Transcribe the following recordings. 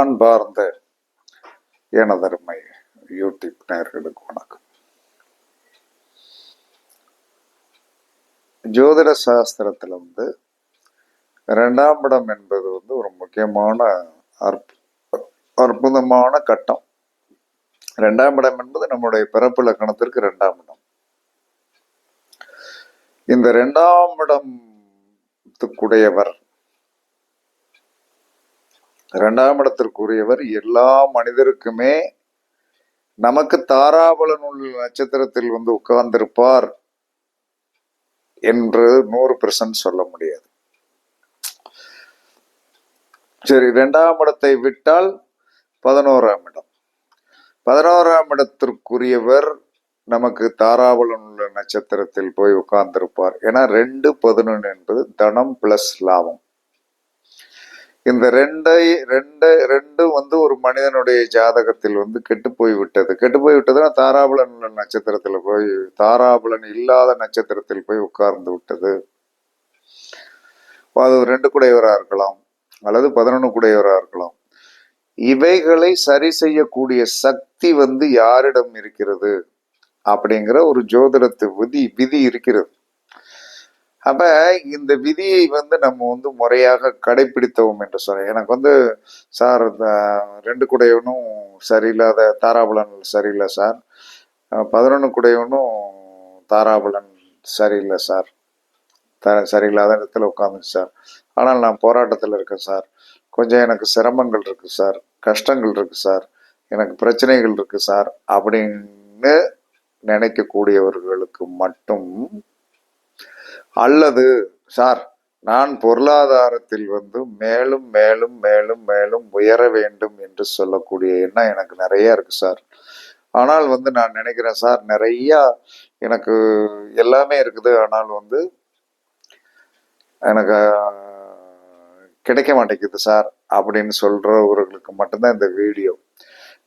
அன்பார்ந்த எனதருமை யூடியூப் நேர்களுக்கு வணக்கம். ஜோதிட சாஸ்திரத்தில் வந்து ரெண்டாம் இடம் என்பது வந்து ஒரு முக்கியமான அற்பு அற்புதமான கட்டம். ரெண்டாம் இடம் என்பது நம்முடைய பிறப்பு லக்கணத்திற்கு ரெண்டாம் இடம். இந்த ரெண்டாம் இடத்துக்குடையவர் இரண்டாம் இடத்திற்குரியவர் எல்லா மனிதருக்குமே நமக்கு தாராபலன் உள்ள நட்சத்திரத்தில் வந்து உட்கார்ந்திருப்பார் என்று நூறு பெர்சன்ட் சொல்ல முடியாது. சரி இரண்டாம் இடத்தை விட்டால் பதினோராம் இடம். பதினோராம் இடத்திற்குரியவர் நமக்கு தாராபலன் உள்ள நட்சத்திரத்தில் போய் உட்கார்ந்திருப்பார். ஏன்னா ரெண்டு பதினொன்று என்பது தனம் பிளஸ் லாபம். இந்த ரெண்டை ரெண்டு ரெண்டும் வந்து ஒரு மனிதனுடைய ஜாதகத்தில் வந்து கெட்டு போய் விட்டது. கெட்டு போய் விட்டதுன்னா தாராபுலன் நட்சத்திரத்தில் போய் தாராபுலன் இல்லாத நட்சத்திரத்தில் போய் உட்கார்ந்து விட்டது. அது ரெண்டு குடையவராக இருக்கலாம் அல்லது பதினொன்று குடையவராக இருக்கலாம். இவைகளை சரி செய்யக்கூடிய சக்தி வந்து யாரிடம் இருக்கிறது? அப்படிங்கிற ஒரு ஜோதிடத்து விதி விதி இருக்கிறது. அப்ப இந்த விதியை வந்து நம்ம வந்து முறையாக கடைபிடித்தோம் என்று சொல்ல எனக்கு வந்து சார் ரெண்டு குடையவனும் சரியில்லாத தாராபலன் சரியில்லை சார். பதினொன்று குடையவனும் தாராபலன் சரியில்லை சார். த சரியில்லாத இடத்துல உட்காந்துச்சு சார். ஆனால் நான் போராட்டத்தில் இருக்கேன் சார். கொஞ்சம் எனக்கு சிரமங்கள் இருக்கு சார். கஷ்டங்கள் இருக்கு சார். எனக்கு பிரச்சனைகள் இருக்கு சார். அப்படின்னு நினைக்கக்கூடியவர்களுக்கு மட்டும் அல்லது சார் நான் பொருளாதாரத்தில் வந்து மேலும் மேலும் மேலும் மேலும் உயர வேண்டும் என்று சொல்லக்கூடிய எண்ணம் எனக்கு நிறைய இருக்கு சார். ஆனால் வந்து நான் நினைக்கிறேன் சார் நிறைய எனக்கு எல்லாமே இருக்குது. ஆனால் வந்து எனக்கு கிடைக்க மாட்டேங்குது சார் அப்படின்னு சொல்றவர்களுக்கு மட்டும்தான் இந்த வீடியோ.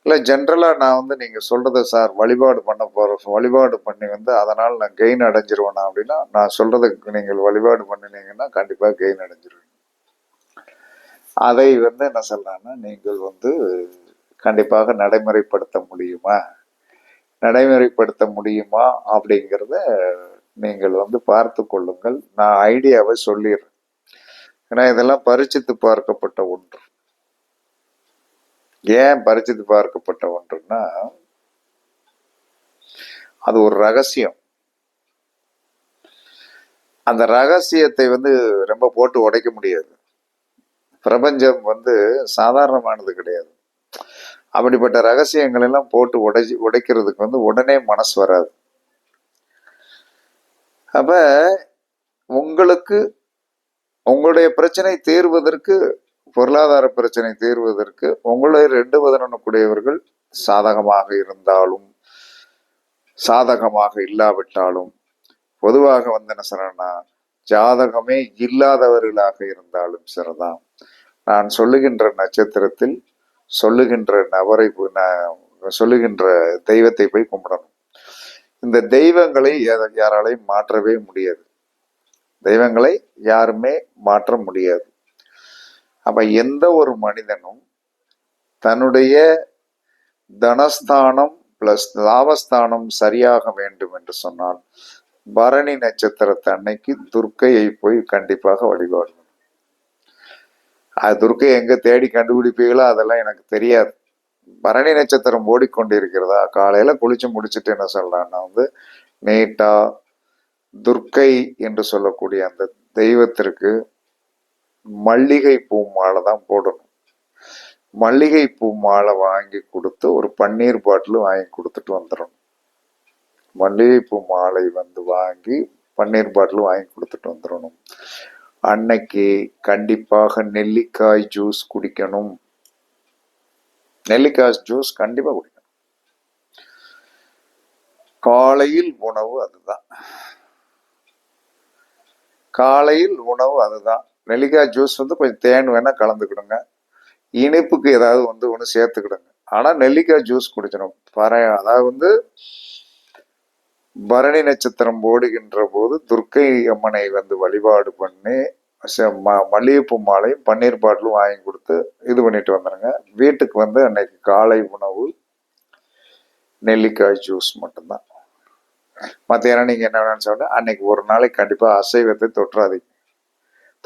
இல்லை ஜென்ரலாக நான் வந்து நீங்கள் சொல்கிறத சார் வழிபாடு பண்ண போகிற வழிபாடு பண்ணி வந்து அதனால் நான் கெயின் அடைஞ்சிருவேனா அப்படின்னா நான் சொல்கிறதுக்கு நீங்கள் வழிபாடு பண்ணினீங்கன்னா கண்டிப்பாக கெயின் அடைஞ்சிருவீங்க அதை வந்து என்ன சொல்கிறேன்னா நீங்கள் வந்து கண்டிப்பாக நடைமுறைப்படுத்த முடியுமா? நடைமுறைப்படுத்த முடியுமா அப்படிங்கிறத நீங்கள் வந்து பார்த்து கொள்ளுங்கள். நான் ஐடியாவை சொல்லிடுறேன். ஏன்னா இதெல்லாம் பரிச்சித்து பார்க்கப்பட்ட ஒன்று. ஏன் பரிச்சித்து பார்க்கப்பட்ட ஒன்றுன்னா அது ஒரு ரகசியம். அந்த ரகசியத்தை வந்து ரொம்ப போட்டு உடைக்க முடியாது. பிரபஞ்சம் வந்து சாதாரணமானது கிடையாது. அப்படிப்பட்ட ரகசியங்கள் எல்லாம் போட்டு உடைச்சி உடைக்கிறதுக்கு வந்து உடனே மனசு வராது. அப்ப உங்களுக்கு உங்களுடைய பிரச்சனை தீர்வதற்கு பொருளாதார பிரச்சனை தீர்வதற்கு உங்களை ரெண்டு பதினொன்னுக்குடையவர்கள் சாதகமாக இருந்தாலும் சாதகமாக இல்லாவிட்டாலும் பொதுவாக வந்து என்ன சொல்றேன்னா ஜாதகமே இல்லாதவர்களாக இருந்தாலும் சரிதான் நான் சொல்லுகின்ற நட்சத்திரத்தில் சொல்லுகின்ற நபரை சொல்லுகின்ற தெய்வத்தை போய் கும்பிடணும். இந்த தெய்வங்களை யாராலையும் மாற்றவே முடியாது. தெய்வங்களை யாருமே மாற்ற முடியாது. அப்போ எந்த ஒரு மனிதனும் தன்னுடைய தனஸ்தானம் பிளஸ் லாபஸ்தானம் சரியாக வேண்டும் என்று சொன்னால் பரணி நட்சத்திரத்தை அன்னைக்கு துர்க்கையை போய் கண்டிப்பாக வழிபாடு அது துர்க்கை எங்க தேடி கண்டுபிடிப்பீங்களோ அதெல்லாம் எனக்கு தெரியாது. பரணி நட்சத்திரம் ஓடிக்கொண்டிருக்கிறதா? காலையில குளிச்சு முடிச்சுட்டு என்ன சொல்றான்னா வந்து நீட்டா துர்க்கை என்று சொல்லக்கூடிய அந்த தெய்வத்திற்கு மல்லிகை பூ மாலை தான் போடணும். மல்லிகை பூ மாலை வாங்கி கொடுத்து ஒரு பன்னீர் பாட்டில் வாங்கி கொடுத்துட்டு வந்துடணும். மல்லிகை பூ மாலை வந்து வாங்கி பன்னீர் பாட்டில் வாங்கி கொடுத்துட்டு வந்துடணும். அன்னைக்கு கண்டிப்பாக நெல்லிக்காய் ஜூஸ் குடிக்கணும். நெல்லிக்காய் ஜூஸ் கண்டிப்பாக குடிக்கணும். காலையில் உணவு அதுதான். காலையில் உணவு அதுதான். நெல்லிக்காய் ஜூஸ் வந்து கொஞ்சம் தேன் வேணால் கலந்துக்கிடுங்க. இனிப்புக்கு ஏதாவது வந்து ஒன்று சேர்த்துக்கிடுங்க. ஆனால் நெல்லிக்காய் ஜூஸ் குடிச்சிடும் பற அதாவது வந்து பரணி நட்சத்திரம் ஓடுகின்ற போது துர்க்கை அம்மனை வந்து வழிபாடு பண்ணி ம- மல்லிகைப்பூ மாலையும் பன்னீர் பாட்டிலும் வாங்கி கொடுத்து இது பண்ணிட்டு வந்துடுங்க வீட்டுக்கு வந்து அன்னைக்கு காலை உணவு நெல்லிக்காய் ஜூஸ் மட்டும்தான். மத்தியானம் நீங்கள் என்ன வேணும்னு சொன்னால் அன்னைக்கு ஒரு நாளைக்கு கண்டிப்பாக அசைவத்தை தொட்டுறாதீங்க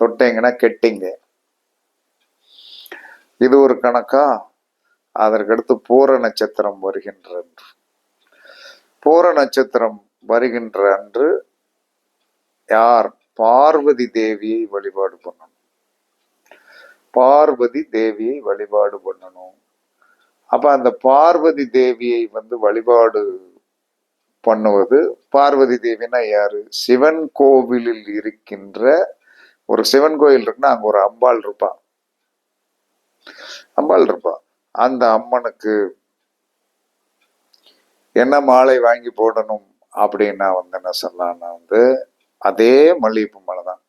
தொட்டீங்கன்னா கெட்டிங்க. இது ஒரு கணக்கா? அதற்கடுத்து பூர நட்சத்திரம் வருகின்ற அன்று. பூர நட்சத்திரம் வருகின்ற அன்று யார்? பார்வதி தேவியை வழிபாடு பண்ணணும். பார்வதி தேவியை வழிபாடு பண்ணணும். அப்ப அந்த பார்வதி தேவியை வந்து வழிபாடு பண்ணுவது பார்வதி தேவினா யாரு? சிவன் கோவிலில் இருக்கின்ற ஒரு சிவன் கோயில் இருக்குன்னா அங்கே ஒரு அம்பாள் இருப்பா. அம்பாள் இருப்பா. அந்த அம்மனுக்கு என்ன மாலை வாங்கி போடணும் அப்படின்னா வந்து என்ன சொல்லலாம்னா வந்து அதே மல்லிகைப்பூ மாலை தான்.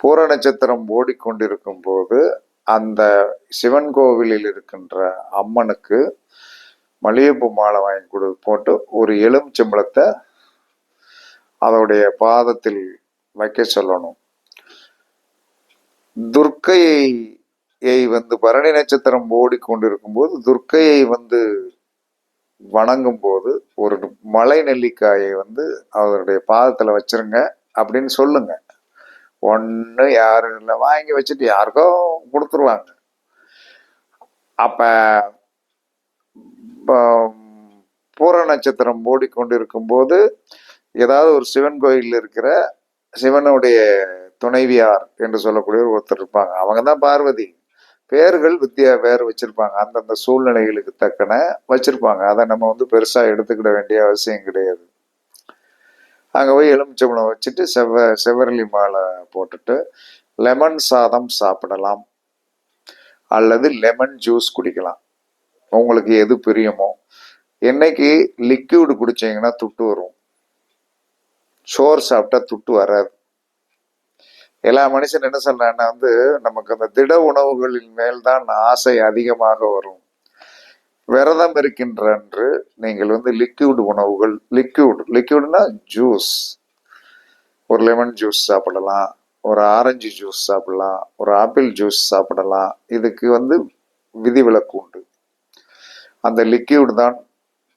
பூர நட்சத்திரம் ஓடிக்கொண்டிருக்கும் போது அந்த சிவன் கோவிலில் இருக்கின்ற அம்மனுக்கு மல்லிகைப்பூ மாலை வாங்கி கொடு போட்டு ஒரு எலுமிச்சம்பழத்தை அதோடைய பாதத்தில் வைக்க சொல்லணும். துர்க்கையை வந்து பரணி நட்சத்திரம் ஓடிக்கொண்டிருக்கும் போது துர்க்கையை வந்து வணங்கும் போது ஒரு மலை நெல்லிக்காயை வந்து அவருடைய பாதத்தில் வச்சிருங்க அப்படின்னு சொல்லுங்க. ஒன்று யாரும் இல்லை வாங்கி வச்சுட்டு யாருக்கோ கொடுத்துருவாங்க. அப்போ பூர நட்சத்திரம் ஓடிக்கொண்டிருக்கும் போது ஏதாவது ஒரு சிவன் கோயிலில் இருக்கிற சிவனுடைய துணைவியார் என்று சொல்லக்கூடிய ஒருத்தர் இருப்பாங்க. அவங்க தான் பார்வதி. பேர்கள் வித்தியா வேறு வச்சிருப்பாங்க. அந்தந்த சூழ்நிலைகளுக்கு தக்கன வச்சிருப்பாங்க. அதை நம்ம வந்து பெருசா எடுத்துக்கிட வேண்டிய அவசியம் கிடையாது. அங்கே போய் எலுமிச்சம்பழம் வச்சுட்டு செவ்வ செவ்வரளி மாலை போட்டுட்டு லெமன் சாதம் சாப்பிடலாம். அல்லது லெமன் ஜூஸ் குடிக்கலாம். உங்களுக்கு எது பிரியமோ. என்னைக்கு லிக்யூடு குடிச்சீங்கன்னா துட்டு வரும். சோறு சாப்பிட்டா துட்டு வராது. எல்லா மனுஷன் என்ன சொல்றான்னா வந்து நமக்கு அந்த திட உணவுகளின் மேல்தான் ஆசை அதிகமாக வரும். விரதம் இருக்கின்ற அன்று நீங்கள் வந்து லிக்யூடு உணவுகள் லிக்யூடு லிக்விட்னா ஜூஸ் ஒரு லெமன் ஜூஸ் சாப்பிடலாம் ஒரு ஆரஞ்சு ஜூஸ் சாப்பிடலாம் ஒரு ஆப்பிள் ஜூஸ் சாப்பிடலாம். இதுக்கு வந்து விதிவிலக்கு உண்டு. அந்த லிக்யூடு தான்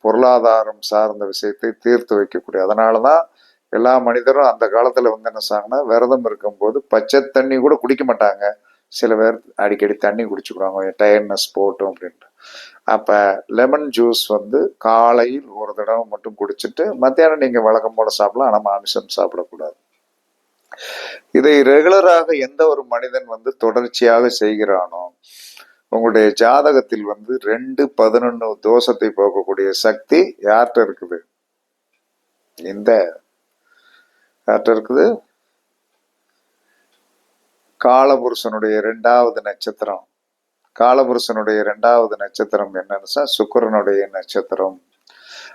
பொருளாதாரம் சார்ந்த விஷயத்தை தீர்த்து வைக்கக்கூடிய. அதனால தான் எல்லா மனிதரும் அந்த காலத்தில் வந்து என்ன செய்வாங்கன்னா விரதம் இருக்கும்போது பச்சை தண்ணி கூட குடிக்க மாட்டாங்க. சில பேர் அடிக்கடி தண்ணி குடிச்சுக்கிறாங்க டயர்னஸ் போட்டும் அப்படின்ட்டு. அப்போ லெமன் ஜூஸ் வந்து காலையில் ஒரு தடவை மட்டும் குடிச்சிட்டு மத்தியானம் நீங்கள் வழக்கம் போட சாப்பிடலாம். ஆனால் மாமிசம் சாப்பிடக்கூடாது. இதை ரெகுலராக எந்த ஒரு மனிதன் வந்து தொடர்ச்சியாக செய்கிறானோ உங்களுடைய ஜாதகத்தில் வந்து ரெண்டு பதினொன்று தோஷத்தை போக்கக்கூடிய சக்தி யார்கிட்ட இருக்குது? இந்த யார்கிட்ட இருக்குது. காலபுருஷனுடைய ரெண்டாவது நட்சத்திரம். காலபுருஷனுடைய ரெண்டாவது நட்சத்திரம் என்னன்னு சுக்கரனுடைய சுக்கிரனுடைய நட்சத்திரம்.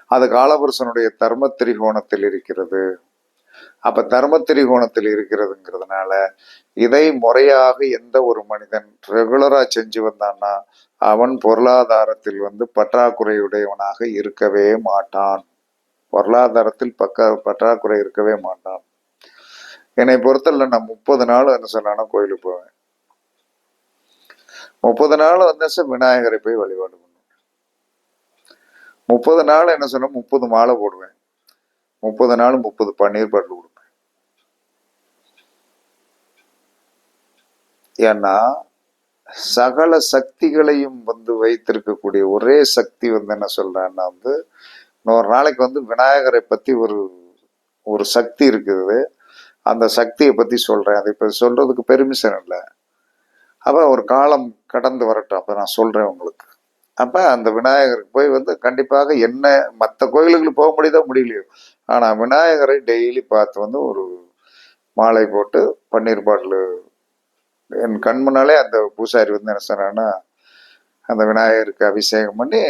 அது காலபுருஷனுடைய தர்ம திரிகோணத்தில் இருக்கிறது. அப்ப தர்ம திரிகோணத்தில் இருக்கிறதுங்கிறதுனால இதை முறையாக எந்த ஒரு மனிதன் ரெகுலரா செஞ்சு வந்தான்னா அவன் பொருளாதாரத்தில் வந்து பற்றாக்குறையுடையவனாக இருக்கவே மாட்டான். பொருளாதாரத்தில் பக்க பற்றாக்குறை இருக்கவே மாட்டான். என்னை பொறுத்தல நான் முப்பது நாள் என்ன சொன்னானா கோயிலுக்கு போவேன். முப்பது நாள் வந்து விநாயகரை போய் வழிபாடு பண்ணுவேன். முப்பது நாள் என்ன சொன்னா முப்பது மாலை போடுவேன். முப்பது நாள் முப்பது பன்னீர் பாட்டில் கொடுப்பேன் ஏன்னா சகல சக்திகளையும் வந்து வைத்திருக்கக்கூடிய ஒரே சக்தி வந்து என்ன சொல்றான்னா வந்து இன்னொரு நாளைக்கு வந்து விநாயகரை பத்தி ஒரு ஒரு சக்தி இருக்குது. அந்த சக்தியை பற்றி சொல்கிறேன் அது இப்போ சொல்கிறதுக்கு பெருமிஷன் இல்லை. அப்போ ஒரு காலம் கடந்து வரட்டும். அப்போ நான் சொல்கிறேன் உங்களுக்கு. அப்போ அந்த விநாயகருக்கு போய் வந்து கண்டிப்பாக என்ன மற்ற கோயிலுக்கு போக முடியுதோ முடியலையோ. ஆனால் விநாயகரை டெய்லி பார்த்து வந்து ஒரு மாலை போட்டு பன்னீர் பாட்டில் என் கண் முன்னாலே அந்த பூசாரி வந்து என்ன சொன்னான்னா அந்த விநாயகருக்கு அபிஷேகம் பண்ணி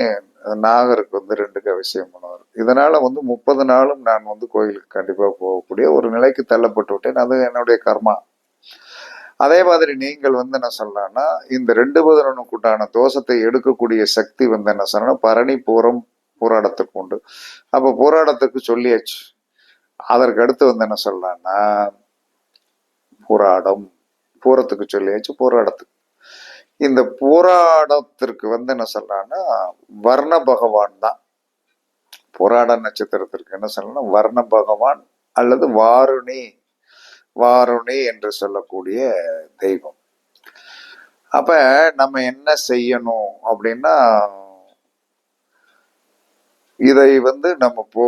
நாகருக்கு வந்து ரெண்டு அபிஷேகம் பண்ணுவார். இதனால வந்து முப்பது நாளும் நான் வந்து கோயிலுக்கு கண்டிப்பாக போகக்கூடிய ஒரு நிலைக்கு தள்ளப்பட்டு விட்டேன். அது என்னுடைய கர்மா. அதே மாதிரி நீங்கள் வந்து என்ன சொல்லலாம்னா இந்த ரெண்டு பதினொன்னுக்குண்டான தோஷத்தை எடுக்கக்கூடிய சக்தி வந்து என்ன சொல்லணும் பரணி பூரம் போராடத்துக்கு உண்டு. அப்போ போராடத்துக்கு சொல்லியாச்சு. அதற்கு அடுத்து வந்து என்ன சொல்லலாம்னா போராடம். பூரத்துக்கு சொல்லியாச்சு போராடத்துக்கு. இந்த போராடத்திற்கு வந்து என்ன சொல்லலாம்னா வர்ண பகவான் தான். போராட நட்சத்திரத்திற்கு என்ன சொல்லணும் வர்ண பகவான் அல்லது வாருணி வாருணி என்று சொல்லக்கூடிய தெய்வம். அப்ப நம்ம என்ன செய்யணும் அப்படின்னா இதை வந்து நம்ம போ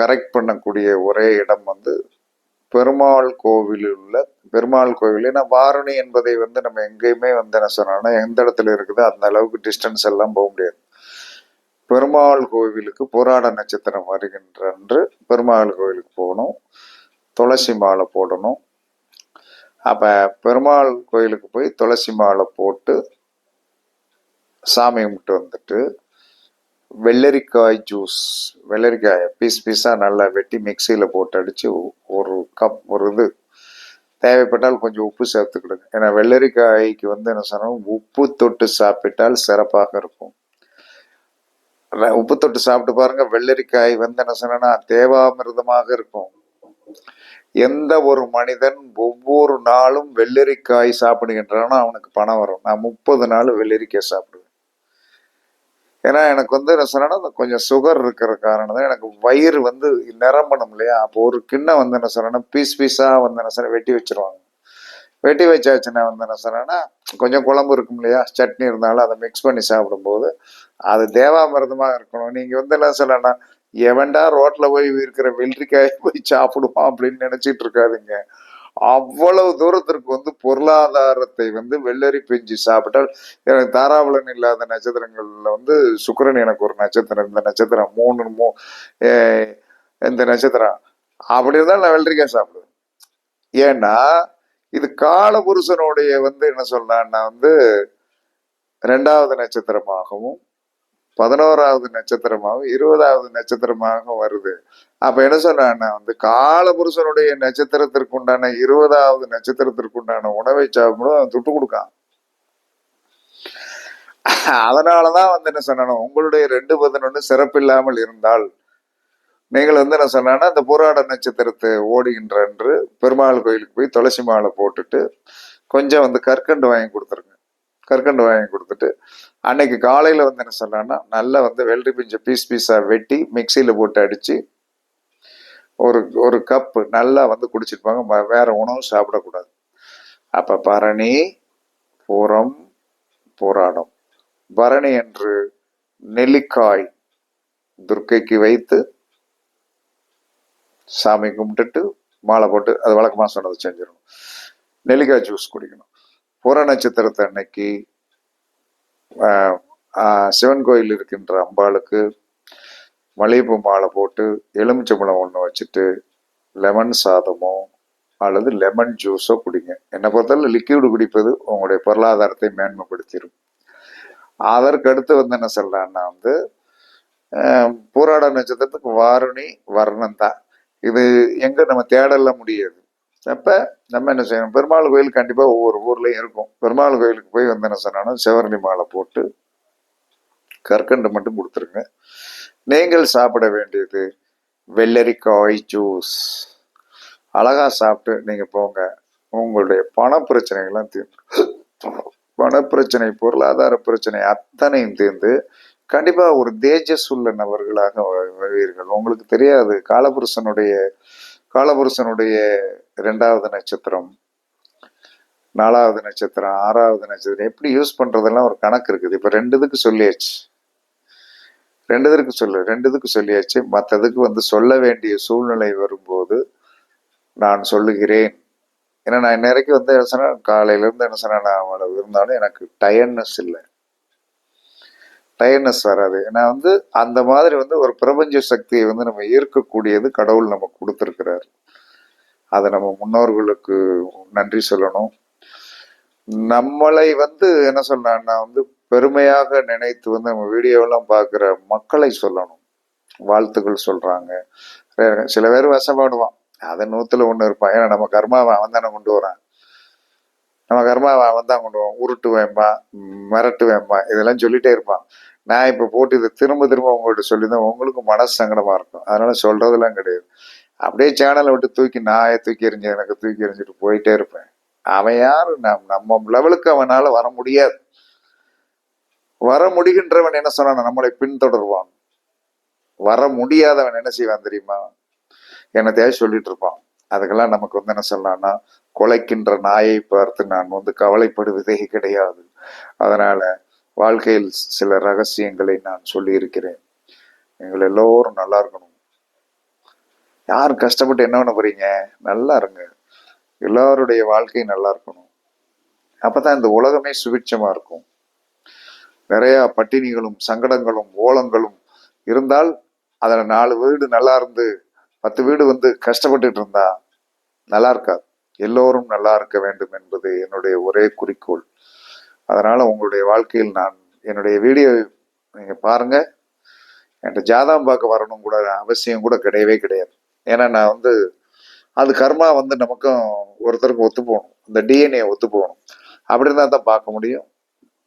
கரெக்ட் பண்ணக்கூடிய ஒரே இடம் வந்து பெருமாள் கோவிலில் உள்ள பெருமாள் கோவில். ஏன்னா வாரணி என்பதை வந்து நம்ம எங்கேயுமே வந்து என்ன சொன்னோம்னா எந்த இடத்துல இருக்குதோ அந்த அளவுக்கு டிஸ்டன்ஸ் எல்லாம் போக முடியாது. பெருமாள் கோவிலுக்கு போராட நட்சத்திரம் வருகின்ற அன்று பெருமாள் கோவிலுக்கு போகணும். துளசி மாலை போடணும். அப்ப பெருமாள் கோயிலுக்கு போய் துளசி மாலை போட்டு சாமி கும்பிட்டு வந்துட்டு வெள்ளரிக்காய் ஜூஸ் வெள்ளரிக்காய் பீஸ் பீஸாக நல்லா வெட்டி மிக்சியில் போட்டு அடித்து ஒரு கப் ஒரு இது. தேவைப்பட்டால் கொஞ்சம் உப்பு சேர்த்துக்கிடுங்க. ஏன்னா வெள்ளரிக்காய்க்கு வந்து என்ன சொன்னால் உப்பு தொட்டு சாப்பிட்டால் சிறப்பாக இருக்கும். உப்பு தொட்டு சாப்பிட்டு பாருங்க. வெள்ளரிக்காய் வந்து என்ன சொன்னா தேவாமிர்தமாக இருக்கும். எந்த ஒரு மனிதன் ஒவ்வொரு நாளும் வெள்ளரிக்காய் சாப்பிடுகின்றானோ அவனுக்கு பணம் வரும். நான் முப்பது நாள் வெள்ளரிக்காய் சாப்பிடுவேன். ஏன்னா எனக்கு வந்து என்ன சொன்னா கொஞ்சம் சுகர் இருக்கிற காரணம் தான் எனக்கு வயிறு வந்து நிரம்பணும் இல்லையா? அப்போ ஒரு கிண்ணம் வந்து என்ன சொன்னா பீஸ் பீஸாக வந்து என்ன சொன்ன வெட்டி வச்சிருவாங்க. வெட்டி வச்சாச்சுன்னா வந்து என்ன சொன்னேன்னா கொஞ்சம் குழம்பு இருக்கும் இல்லையா? சட்னி இருந்தாலும் அதை மிக்ஸ் பண்ணி சாப்பிடும்போது அது தேவாமிரதமாக இருக்கணும். நீங்க வந்து என்ன சொல்லணும்னா எவன்டா ரோட்ல போய் இருக்கிற வெள்ளரிக்காயை போய் சாப்பிடுவான் அப்படின்னு நினைச்சிட்டு இருக்காதீங்க. அவ்வளவு தூரத்திற்கு வந்து பொருளாதாரத்தை வந்து வெள்ளரி பிஞ்சு சாப்பிட்டால் எனக்கு தாராபலன் இல்லாத நட்சத்திரங்கள்ல வந்து சுக்கரன் எனக்கு ஒரு நட்சத்திரம் இந்த நட்சத்திரம் மூணு மூ இந்த நட்சத்திரம். அப்படி இருந்தால் நான் வெள்ளரிக்காய் சாப்பிடுவேன். ஏன்னா இது காலபுருஷனுடைய வந்து என்ன சொல்றான்னா வந்து ரெண்டாவது நட்சத்திரமாகவும் பதினோராவது நட்சத்திரமாகவும் இருபதாவது நட்சத்திரமாகவும் வருது. அப்ப என்ன சொன்னான்னா வந்து காலபுருஷனுடைய நட்சத்திரத்திற்கு உண்டான இருபதாவது நட்சத்திரத்திற்கு உண்டான உணவை சாப்பிடும் அவன் துட்டு கொடுக்கான். அதனாலதான் வந்து என்ன சொன்னணும் உங்களுடைய ரெண்டு பதினொன்று சிறப்பில்லாமல் இருந்தால் நீங்கள் வந்து என்ன சொன்னா அந்த புராட நட்சத்திரத்தை ஓடுகின்ற என்று பெருமாள் கோயிலுக்கு போய் துளசி மாலை போட்டுட்டு கொஞ்சம் வந்து கற்கண்டு வாங்கி கொடுத்துருங்க. கற்கண்டு வாங்கி கொடுத்துட்டு அன்னைக்கு காலையில வந்து என்ன சொன்னான்னா நல்லா வந்து வெள்ளரி பிஞ்ச பீஸ் பீஸா வெட்டி மிக்சியில போட்டு அடிச்சு ஒரு ஒரு கப்பு நல்லா வந்து குடிச்சிருப்பாங்க. வேற உணவும் சாப்பிடக்கூடாது. அப்ப பரணி பூரம் போராடும் பரணி என்று நெல்லிக்காய் துர்க்கைக்கு வைத்து சாமி கும்பிட்டுட்டு மாலை போட்டு அது வழக்கமாக சொன்னதை செஞ்சிடணும் நெல்லிக்காய் ஜூஸ் குடிக்கணும். புற நட்சத்திரத்தை அன்னைக்கு சிவன் கோயில் இருக்கின்ற அம்பாளுக்கு மல்லிகைப்பூ மாலை போட்டு எலுமிச்சம்பழம் ஒன்று வச்சுட்டு லெமன் சாதமோ அல்லது லெமன் ஜூஸோ குடிங்க. என்னை பொறுத்தவரை லிக்யூடு குடிப்பது உங்களுடைய பொருளாதாரத்தை மேன்மைப்படுத்திடும். அதற்கு அடுத்து வந்து என்ன சொல்றான்னா வந்து போராட நட்சத்திரத்துக்கு வாருணி வர்ணம் தான். இது எங்கே நம்ம தேடல முடியாது. அப்போ நம்ம என்ன செய்யணும்? பெருமாள் கோயில் கண்டிப்பாக ஒவ்வொரு ஊர்லேயும் இருக்கும். பெருமாள் கோயிலுக்கு போய் வந்து என்ன சொன்னாலும் சிவரணி மாலை போட்டு கற்கண்டு மட்டும் கொடுத்துருங்க. நீங்கள் சாப்பிட வேண்டியது வெள்ளரிக்காய் ஜூஸ் அழகா சாப்பிட்டு நீங்க போங்க. உங்களுடைய பண பிரச்சனைகள்லாம் தீர்ந்து பணப்பிரச்சனை பொருளாதார பிரச்சனை அத்தனையும் தீர்ந்து கண்டிப்பா ஒரு தேஜஸ் உள்ள நபர்களாக வருவீர்கள். உங்களுக்கு தெரியாது காலபுருஷனுடைய காலபுருஷனுடைய ரெண்டாவது நட்சத்திரம் நாலாவது நட்சத்திரம் ஆறாவது நட்சத்திரம். எப்படி யூஸ் பண்றதெல்லாம் ஒரு கணக்கு இருக்குது. இப்ப ரெண்டு இதுக்கு சொல்லியாச்சு. ரெண்டு இதுக்கு சொல்லு ரெண்டு இதுக்கு சொல்லியாச்சு. மற்றதுக்கு வந்து சொல்ல வேண்டிய சூழ்நிலை வரும்போது நான் சொல்லுகிறேன். ஏன்னா நான் இன்னைக்கு வந்து என்ன சொன்னா காலையிலேருந்து என்ன சொன்னா நான் அவ்வளவு இருந்தாலும் எனக்கு டயர்னஸ் இல்லை. டயர்னஸ் வராது. ஏன்னா வந்து அந்த மாதிரி வந்து ஒரு பிரபஞ்ச சக்தியை வந்து நம்ம ஈர்க்கக்கூடியது கடவுள் நம்ம கொடுத்துருக்கிறார். அதை நம்ம முன்னோர்களுக்கு நன்றி சொல்லணும். நம்மளை வந்து என்ன சொல்லலாம்னா வந்து பெருமையாக நினைத்து வந்து நம்ம வீடியோவெல்லாம் பார்க்குற மக்களை சொல்லணும். வாழ்த்துக்கள் சொல்கிறாங்க சில பேர் வசப்படுவான். அதை நூற்றுல ஒன்று இருப்பான். ஏன்னா நம்ம கர்மாவை அவன் தானே கொண்டு வரான். நம்ம கர்மாவை அவன் தான் கொண்டு வரான். உருட்டு வேம்பா மிரட்டு வேம்பா இதெல்லாம் சொல்லிட்டே இருப்பான். நான் இப்போ போட்டு இதை திரும்ப திரும்ப உங்கள்கிட்ட சொல்லி தான் உங்களுக்கு மனசு சங்கடமாக இருக்கும். அதனால் சொல்கிறதெல்லாம் கிடையாது. அப்படியே சேனலை விட்டு தூக்கி நாயை தூக்கி எறிஞ்சு எனக்கு தூக்கி எறிஞ்சிட்டு போயிட்டே இருப்பேன். அவன் யாரும் நம் நம்ம லெவலுக்கு அவனால் வர முடியாது. வர முடிகின்றவன் என்ன சொன்னான்? நம்மளை பின்தொடர்வான். வர முடியாதவன் என்ன செய்வான் தெரியுமா? என்னத்தையாவது சொல்லிட்டு இருப்பான். அதுக்கெல்லாம் நமக்கு வந்து என்ன சொல்லலாம்னா குலைக்கின்ற நாயை பார்த்து நான் வந்து கவலைப்படுவதே கிடையாது. அதனால வாழ்க்கையில் சில ரகசியங்களை நான் சொல்லியிருக்கிறேன். எங்கள் எல்லோரும் நல்லா இருக்கணும். யாரும் கஷ்டப்பட்டு என்ன பண்ண போறீங்க? நல்லா இருங்க. எல்லாருடைய வாழ்க்கையும் நல்லா இருக்கணும். அப்பதான் இந்த உலகமே சுபிட்சமா இருக்கும். நிறைய பட்டினிகளும் சங்கடங்களும் ஓலங்களும் இருந்தால் அதில் நாலு வீடு நல்லா இருந்து பத்து வீடு வந்து கஷ்டப்பட்டுட்டு இருந்தா நல்லா இருக்காது. எல்லோரும் நல்லா இருக்க வேண்டும் என்பது என்னுடைய ஒரே குறிக்கோள். அதனால் உங்களுடைய வாழ்க்கையில் நான் என்னுடைய வீடியோ நீங்கள் பாருங்கள் என்கிட்ட ஜாதகம் பார்க்க வரணும் கூட அவசியம் கூட கிடையவே கிடையாது. ஏன்னா நான் வந்து அது கர்மா வந்து நமக்கும் ஒருத்தருக்கும் ஒத்து போகணும். இந்த டிஎன்ஏ ஒத்து போகணும். அப்படி இருந்தால் தான் பார்க்க முடியும்.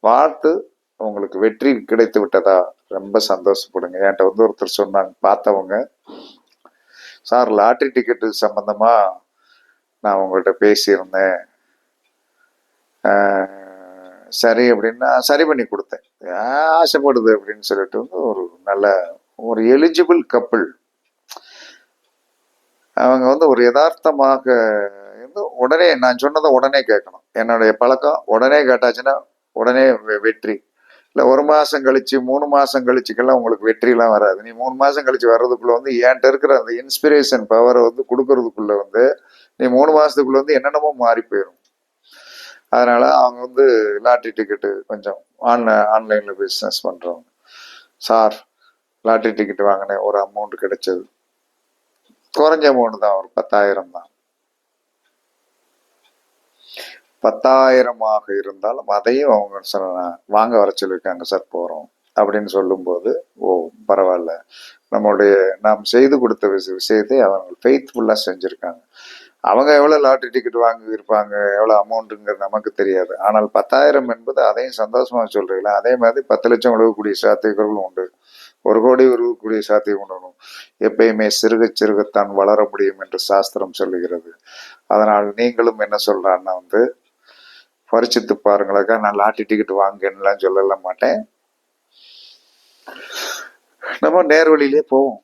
பார்த்து உங்களுக்கு வெற்றி கிடைத்து விட்டதா? ரொம்ப சந்தோஷப்படுங்க. என்கிட்ட வந்து ஒருத்தர் சொன்னாங்க பார்த்தவங்க சார் லாட்ரி டிக்கெட்டு சம்மந்தமாக நான் உங்கள்கிட்ட பேசியிருந்தேன். சரி அப்படின்னா சரி பண்ணி கொடுத்தேன். ஆசைப்படுது? அப்படின்னு சொல்லிட்டு வந்து ஒரு நல்ல ஒரு எலிஜிபிள் கப்பிள் அவங்க வந்து ஒரு யதார்த்தமாக இருந்து உடனே நான் சொன்னதை உடனே கேட்கணும். என்னுடைய பழக்கம் உடனே கேட்டாச்சுன்னா உடனே வெ- வெற்றி. இல்லை ஒரு மாதம் கழிச்சு மூணு மாதம் கழிச்சுக்கெல்லாம் உங்களுக்கு வெற்றிலாம் வராது. நீ மூணு மாதம் கழிச்சு வர்றதுக்குள்ளே வந்து என்கிட்ட இருக்கிற அந்த இன்ஸ்பிரேஷன் பவரை வந்து கொடுக்கறதுக்குள்ளே வந்து நீ மூணு மாதத்துக்குள்ளே வந்து என்னென்னமோ மாறி போயிடும் அதனால் அவங்க வந்து லாட்ரி டிக்கெட்டு கொஞ்சம் ஆன்லைன் ஆன்லைனில் பிஸ்னஸ் பண்ணுறவங்க சார் லாட்ரி டிக்கெட் வாங்கினேன். ஒரு அமௌண்ட் கிடைச்சது. குறைஞ்ச அமௌண்ட் தான் ஒரு பத்தாயிரம் தான். பத்தாயிரமாக இருந்தாலும் அதையும் அவங்க சார் வாங்க வர சொல்லியிருக்காங்க சார் போகிறோம் அப்படின்னு சொல்லும்போது ஓ பரவாயில்ல. நம்மளுடைய நாம் செய்து கொடுத்த விஷய விஷயத்தை அவங்க ஃபெய்த்ஃபுல்லாக செஞ்சுருக்காங்க. அவங்க எவ்வளோ லாட்ரி டிக்கெட் வாங்கி இருப்பாங்க எவ்வளோ அமௌண்ட்டுங்கிறது நமக்கு தெரியாது. ஆனால் பத்தாயிரம் என்பது அதையும் சந்தோஷமாக சொல்கிறீங்களா அதே மாதிரி பத்து லட்சம் உழவக்கூடிய சாத்தியங்களும் உண்டு. ஒரு கோடி உருவக்கூடிய சாத்தியம் உணரும் எப்பயுமே சிறுக சிறுகத்தான் வளர முடியும் என்று சாஸ்திரம் சொல்லுகிறது. அதனால் நீங்களும் என்ன சொல்கிறான்னா வந்து பறிச்சுட்டு பாருங்களக்கா நான் லாட்டி டிக்கெட் வாங்கன்னுலாம் சொல்லல மாட்டேன். நம்ம நேர்வழியிலே போவோம்.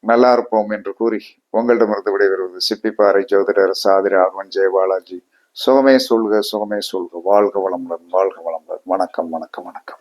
நல்லா இருப்போம் என்று கூறி உங்களிடமிருந்து விடைபெறுவது சிப்பிப்பாறை ஜோதிடர் சாதி ராகவன் ஜெயபாலாஜி. சுகமே சொல்க சுகமே சொல்க. வாழ்க வளமுடன் வாழ்க வளமுடன். வணக்கம் வணக்கம் வணக்கம்.